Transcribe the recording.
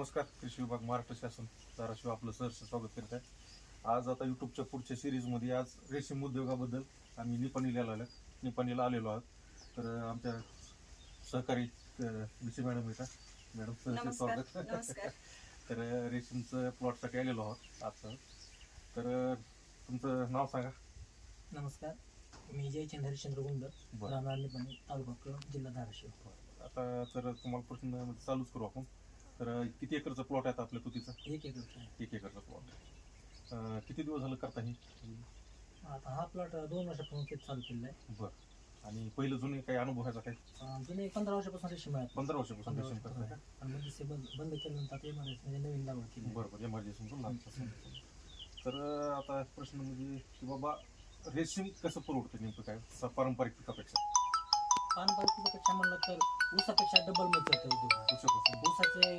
नमस्कार कृषी विभाग महाराष्ट्र शासन धाराशिव आपलं सहर्ष स्वागत करत आहे. आज आता युट्यूबच्या पुढच्या सिरीजमध्ये आज रेशीम उद्योगाबद्दल आम्ही निपाणीला आलेलो निपाणीला आलेलो आहोत. तर आमच्या सहकारी विषय मॅडम येतात मॅडम सहर्ष नमस्कार स्वागत. नमस्कार. तर रेशीमचं प्लॉटसाठी आलेलो आहोत आज. तर तुमचं नाव सांगा. नमस्कार. मी जयचंद्र हरिश्चंद्र गुंड राहणार निपाणी तालुका जिल्हा धाराशिव. आता तर तुम्हाला प्रश्न चालूच करू आपण. तर किती एकरचा प्लॉट आहे आता आपल्या तुतीचा एक एकरचा आहे. एक एकरचा प्लॉट किती दिवस झालं करता हे? आता हा प्लॉट दोन वर्षापासून शेत चालू केलेला आहे. बर. आणि पहिलं जुने काही अनुभव ह्याचा काही? अं, जुने पंधरा वर्षापासून रेशीम मिळत पंधरा वर्षापासून पंधरा रेशीम करताय वर्षापासून आणि म्हणजे ते बंद बंद केल्यानंतर आता एमआरएस म्हणजे नवीन लागवड केली आहे. बरोबर एमर्जन्सी तर अं, आता प्रश्न म्हणजे की बाबा रेशीम कसं परवडतं नेमकं काय? स- पारंपरिक पिकापेक्षा. पारंपरिक पिकापेक्षा म्हणलं तर ऊसापेक्षा डबल उद्योग ऊसाचे